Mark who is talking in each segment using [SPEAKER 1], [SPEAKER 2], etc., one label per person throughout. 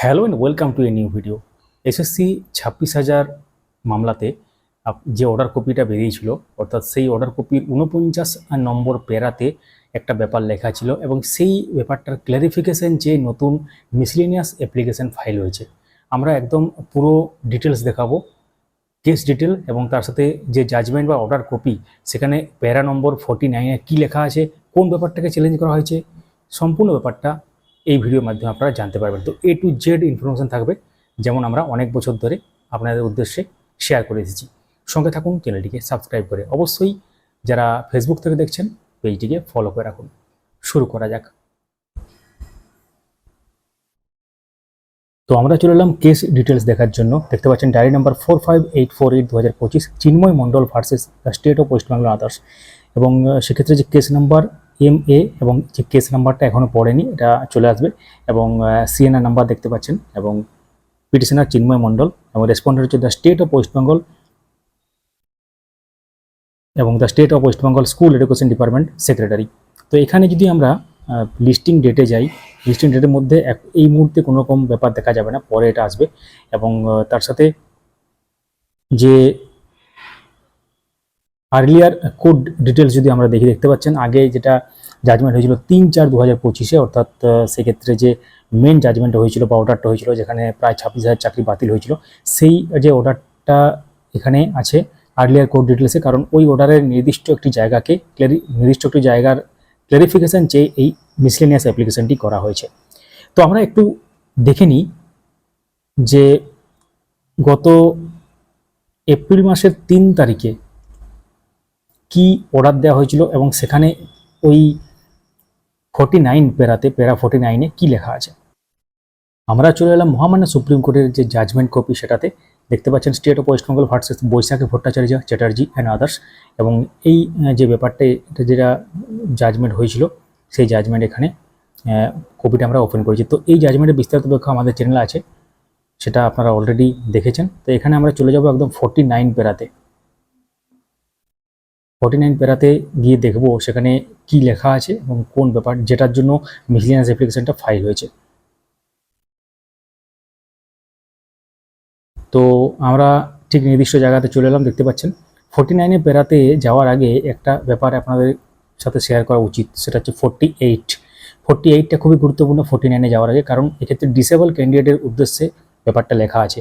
[SPEAKER 1] Hello and welcome to a new video SSC ছাব্বিশ হাজার মামলাতে যে অর্ডার কপিটা বেরিয়েছিল, অর্থাৎ সেই অর্ডার কপির উনপঞ্চাশ নম্বর পেরাতে একটা ব্যাপার লেখা ছিল এবং সেই ব্যাপারটার ক্ল্যারিফিকেশন যে নতুন মিসলিনিয়াস অ্যাপ্লিকেশন ফাইল হয়েছে। আমরা একদম পুরো ডিটেলস দেখাবো কেস ডিটেল এবং তার সাথে যে জাজমেন্ট বা অর্ডার কপি সেখানে প্যারা নম্বর ফর্টি নাইনে কী লেখা আছে, কোন ব্যাপারটাকে চ্যালেঞ্জ করা হয়েছে, সম্পূর্ণ ব্যাপারটা এই ভিডিওর মাধ্যমে আপনারা জানতে পারবেন। তো এ টু জেড ইনফরমেশন থাকবে, যেমন আমরা অনেক বছর ধরে আপনাদের উদ্দেশ্যে শেয়ার করে এসেছি। সঙ্গে থাকুন চ্যানেলটিকে সাবস্ক্রাইব করে। অবশ্যই যারা ফেসবুক থেকে দেখছেন পেজটিকে ফলো করে রাখুন। শুরু করা যাক। তো আমরা চলে এলাম কেস ডিটেলস দেখার জন্য। দেখতে পাচ্ছেন diary number four five eight four eight দু হাজার পঁচিশ Chinmoy Mondal versus state of West Bengal others এবং সেক্ষেত্রে যে কেস নাম্বার এম এ এবং যে কেস নাম্বারটা এখনও পড়েনি, এটা চলে আসবে এবং সিএনআর নাম্বার দেখতে পাচ্ছেন এবং পিটিশনার চিন্ময় মণ্ডল এবং রেসপন্ডেন্ট হচ্ছে the state of West Bengal এবং the state of West Bengal school education department secretary তো এখানে যদি আমরা লিস্টিং ডেটে যাই লিস্টিং ডেটের মধ্যে এই মুহূর্তে কোনো রকম ব্যাপার দেখা যাবে না, পরে এটা আসবে এবং তার সাথে যে আর্লিয়ার কোড ডিটেলস যদি আমরা দেখি, দেখতে পাচ্ছেন, আগে যেটা জাজমেন্ট হয়েছিল তিন চার দু হাজার পঁচিশে, অর্থাৎ সেক্ষেত্রে যে মেন জাজমেন্টটা হয়েছিল বা অর্ডারটা হয়েছিল, যেখানে প্রায় ছাব্বিশ হাজার চাকরি বাতিল হয়েছিল, সেই যে অর্ডারটা এখানে আছে আর্লিয়ার কোড ডিটেলসে কারণ ওই অর্ডারের নির্দিষ্ট একটি জায়গাকে ক্লিয়ারি নির্দিষ্ট একটি জায়গার ক্লারিফিকেশন চেয়ে এই মিসলেনিয়াস অ্যাপ্লিকেশনটি করা হয়েছে। তো আমরা একটু দেখে নিই যে গত এপ্রিল মাসের তিন তারিখে কি অর্ডার দেওয়া হয়েছিল এবং সেখানে ওই ফর্টি নাইন পেরাতে, পেরা ফর্টি নাইনে কী লেখা আছে? আমরা চলে এলাম মহামান্য সুপ্রিম কোর্টের যে জাজমেন্ট কপি সেটাতে। দেখতে পাচ্ছেন state of West Bengal versus Baishakhi Bhattacharya Chatterjee and others এবং এই যে ব্যাপারটা, এটা যেটা জাজমেন্ট হয়েছিল, সেই জাজমেন্ট এখানে কপিটা আমরা ওপেন করেছি। তো এই জাজমেন্টের বিস্তারিত ব্যাখ্যা আমাদের চ্যানেলে আছে, সেটা আপনারা অলরেডি দেখেছেন। তো এখানে আমরা চলে যাব একদম ফর্টি নাইন পেরাতে। ফর্টি নাইন পেরাতে গিয়ে দেখব সেখানে কি লেখা আছে এবং কোন ব্যাপার, যেটার জন্য মিসলিনিয়াস অ্যাপ্লিকেশনটা ফাইল হয়েছে। তো আমরা ঠিক নির্দিষ্ট জায়গাতে চলে এলাম, দেখতে পাচ্ছেন। ফর্টি নাইনে পেরাতে যাওয়ার আগে একটা ব্যাপার আপনাদের সাথে শেয়ার করা উচিত, সেটা হচ্ছে ফোর্টি এইট ফোর্টি এইটটা খুবই গুরুত্বপূর্ণ ফোর্টি নাইনে যাওয়ার আগে, কারণ এক্ষেত্রে ডিসেবল ক্যান্ডিডেটের উদ্দেশ্যে ব্যাপারটা লেখা আছে।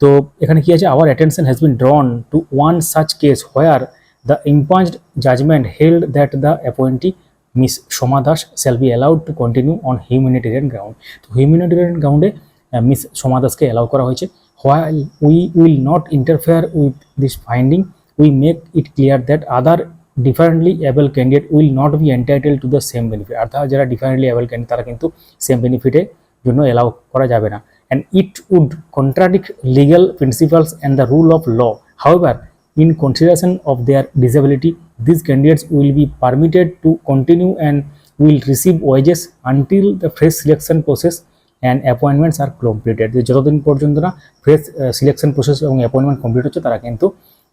[SPEAKER 1] তো এখানে কি আছে? Our attention has been drawn to one such case where the impugned judgment held that the appointee miss Soma Das shall be allowed to continue on humanitarian ground তো হিউম্যানিটেরিয়ান গ্রাউন্ডে মিস সোমা দাসকে অ্যালাউ করা হয়েছে while we will not interfere with this finding we make it clear that other differently able candidate will not be entitled to the same benefit অর্থাৎ যারা differently able candidate তারা কিন্তু same বেনিফিটে জন্য allow করা যাবে না and it would contradict legal principles and the rule of law however in consideration of their disability, these candidates will be permitted to continue and will receive wages until the fresh selection process and appointments are completed যে যতদিন পর্যন্ত না fresh selection process এবং appointment complete হচ্ছে, তারা কিন্তু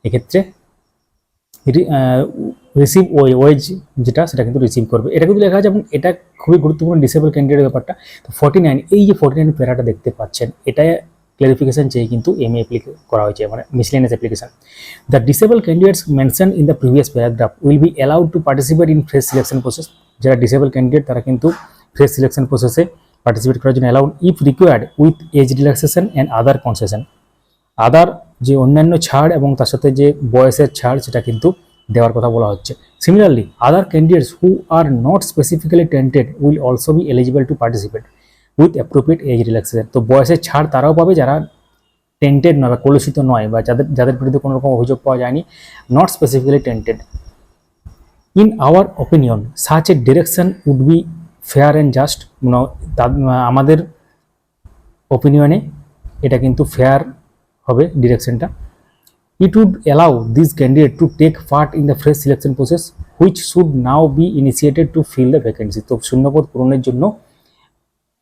[SPEAKER 1] এক্ষেত্রে receive ওই ওয়েজ যেটা, সেটা কিন্তু রিসিভ করবে। এটা কিন্তু লেখা আছে এবং এটা খুবই গুরুত্বপূর্ণ ডিসেবল ক্যান্ডিডেট ব্যাপারটা। তো ফর্টি নাইন এই যে ফর্টি নাইন প্যারাটা দেখতে পাচ্ছেন এটা ক্লারিফিকেশন চেয়ে কিন্তু এম অ্যাপ্লিক করা হয়েছে মানে miscellaneous application the disable candidates mention in the previous paragraph will be allowed to participate in fresh selection process যারা ডিসেবল ক্যান্ডিডেট তারা কিন্তু ফ্রেশ সিলেকশন প্রসেসে পার্টিসিপেট করার জন্য allowed if required with age relaxation and other concession other যে অন্যান্য ছাড় এবং তার সাথে যে বয়সের ছাড়, সেটা কিন্তু দেওয়ার কথা বলা হচ্ছে। Similarly other candidates who are not specifically tainted will also be eligible to participate with appropriate age relaxation তো বয়সের ছাড় তারাও পাবে যারা টেন্টেড নয় বা কলুষিত নয় বা যাদের যাদের বিরুদ্ধে কোনো রকম অভিযোগ পাওয়া যায়নি not specifically tainted in our opinion such a direction would be fair and just আমাদের ওপিনিয়নে এটা কিন্তু ফেয়ার হবে ডিরেকশনটা it would allow this candidate to take part in the fresh selection process which should now be initiated to fill the vacancy তো শূন্যপদ পূরণের জন্য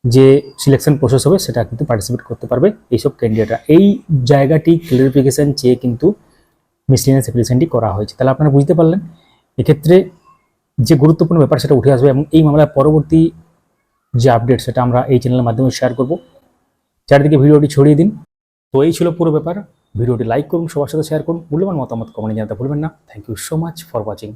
[SPEAKER 1] যে সিলেকশন প্রসেস হবে, সেটা কিন্তু পার্টিসিপেট করতে পারবে এইসব ক্যান্ডিডেটরা এই জায়গাটি ক্লিয়ারিফিকেশন চেয়ে কিন্তু মিসলিনিয়াস অ্যাপ্লিকেশনটি করা হয়েছে। তাহলে আপনারা বুঝতে পারলেন, এক্ষেত্রে যে গুরুত্বপূর্ণ ব্যাপার সেটা উঠে আসবে এবং এই মামলার পরবর্তী যে আপডেট সেটা আমরা এই চ্যানেলের মাধ্যমে শেয়ার করব। চারিদিকে ভিডিওটি ছড়িয়ে দিন। তো এই ছিল পুরো ব্যাপার। ভিডিওটি লাইক করুন, সবার সাথে শেয়ার করুন। মূল্যবান মতামত কমেন্টে জানাতে ভুলবেন না। Thank you so much for watching